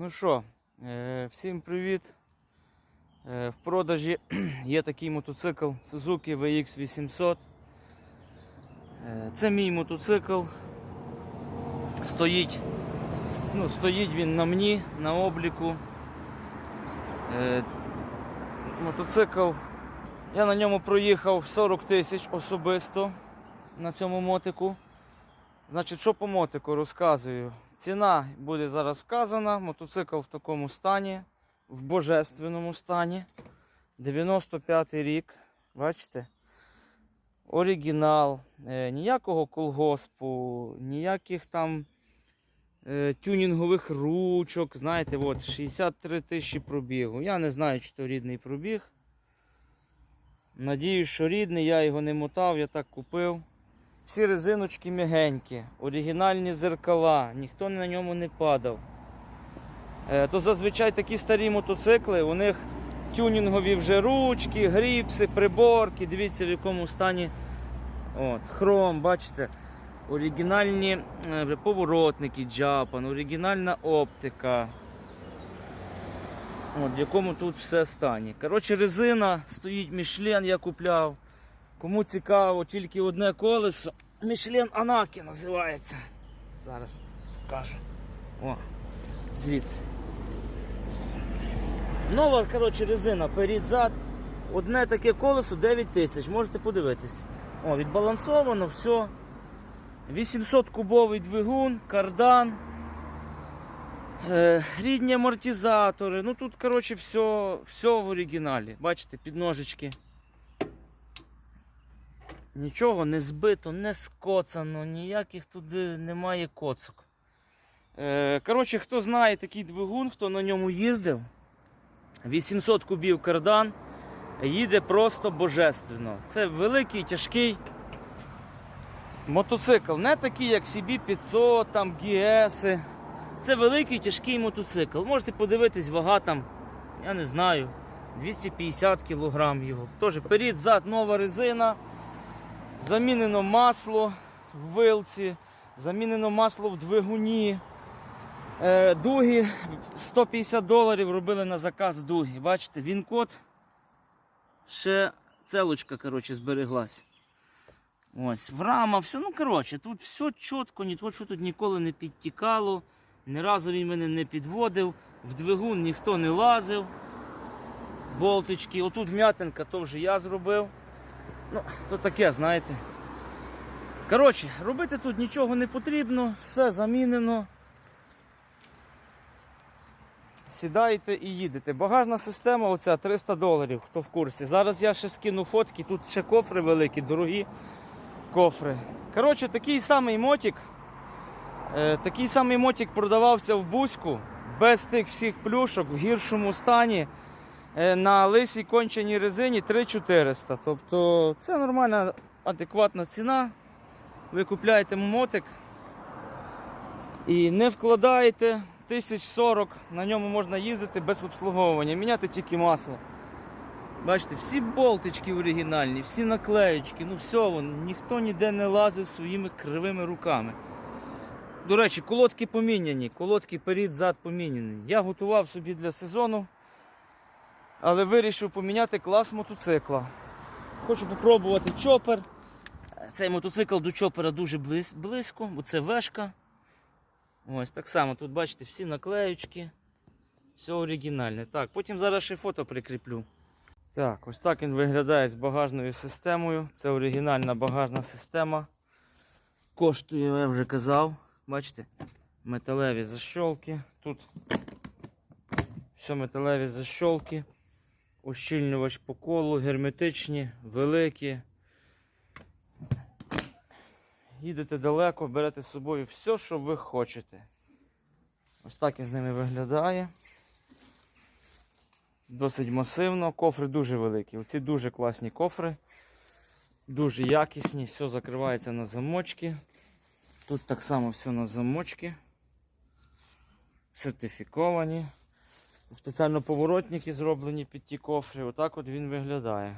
Ну що, е, всім привіт. Е, В продажі є такий мотоцикл Suzuki VX 800. Е, Це мій мотоцикл. Стоїть, ну, стоїть він на мені на обліку. Мотоцикл. Я на ньому проїхав 40 тисяч особисто на цьому мотику. Значить, що по мотику розказую. Ціна буде зараз вказана. Мотоцикл в такому стані, в божественному стані. 95 рік. Бачите? Оригінал. Е, ніякого колгоспу, ніяких там е, тюнінгових ручок. Знаєте, от 63 тисячі пробігу. Я не знаю, чи то рідний пробіг. Надіюсь, що рідний, я його не мотав, я так купив. Всі резиночки м'ягенькі, оригінальні зеркала, ніхто на ньому не падав. Е, то зазвичай такі старі мотоцикли, у них тюнінгові вже ручки, гріпси, приборки. Дивіться, в якому стані От, хром, бачите, оригінальні е, поворотники Japan, оригінальна оптика. От, в якому тут все стані. Коротше, резина стоїть Мішлен, я купляв. Кому цікаво, тільки одне колесо. Мішлен Анакі називається. Зараз покажу. О, звідси. Нова, коротше, резина перед-зад. Одне таке колесо 9 тисяч, можете подивитись. О, відбалансовано, все. 800 кубовий двигун, кардан. Е, рідні амортизатори. Ну тут, коротше, все, все в оригіналі. Бачите, підножечки. Нічого не збито, не скоцано, ніяких туди немає коцок. Е, коротше, хто знає такий двигун, хто на ньому їздив, 800 кубів кардан, їде просто божественно. Це великий, тяжкий мотоцикл. Не такий, як CB500, там GS. Це великий тяжкий мотоцикл. Можете подивитись, вага там, я не знаю, 250 кг його. Теж перед, зад, нова резина. Замінено масло в вилці, замінено масло в двигуні. Е, дуги 150 доларів робили на заказ дуги. Бачите, він код. Ще целочка коротше, збереглась. Ось, в рама, все, ну коротше, тут все чітко, ні що тут ніколи не підтікало, ні разу він мене не підводив, в двигун ніхто не лазив. Болтички, отут вм'ятинка, то вже я зробив. Ну, то таке, знаєте. Коротше, робити тут нічого не потрібно, все замінено. Сідаєте і їдете. Багажна система оця 300 доларів, хто в курсі. Зараз я ще скину фотки, тут ще кофри великі, дорогі кофри. Коротше, такий самий мотик. Е, такий самий мотик продавався в Бузьку, без тих всіх плюшок, в гіршому стані. Е, на лисій конченій резині 3400. Тобто це нормальна, адекватна ціна. Ви купляєте мотик і не вкладаєте 1040, на ньому можна їздити без обслуговування, міняти тільки масло. Бачите, всі болтички оригінальні, всі наклеючки, ну все, вон, ніхто ніде не лазив своїми кривими руками. До речі, колодки поміняні, колодки перед зад поміняні. Я готував собі для сезону але вирішив поміняти клас мотоцикла. Хочу попробувати чопер. Цей мотоцикл до чопера дуже близ, близько, бо це вешка. Ось так само тут бачите всі наклеючки. Все оригінальне. Так, потім зараз ще фото прикріплю. Так, ось так він виглядає з багажною системою. Це оригінальна багажна система. Коштує, я вже казав. Бачите? Металеві защолки. Тут все металеві защолки. Ущільнювач по колу, герметичні, великі. Їдете далеко, берете з собою все, що ви хочете. Ось так він з ними виглядає. Досить масивно. Кофри дуже великі. Оці дуже класні кофри. Дуже якісні, все закривається на замочки. Тут так само все на замочки. Сертифіковані. Спеціально поворотники зроблені під ті кофри. Отак от він виглядає.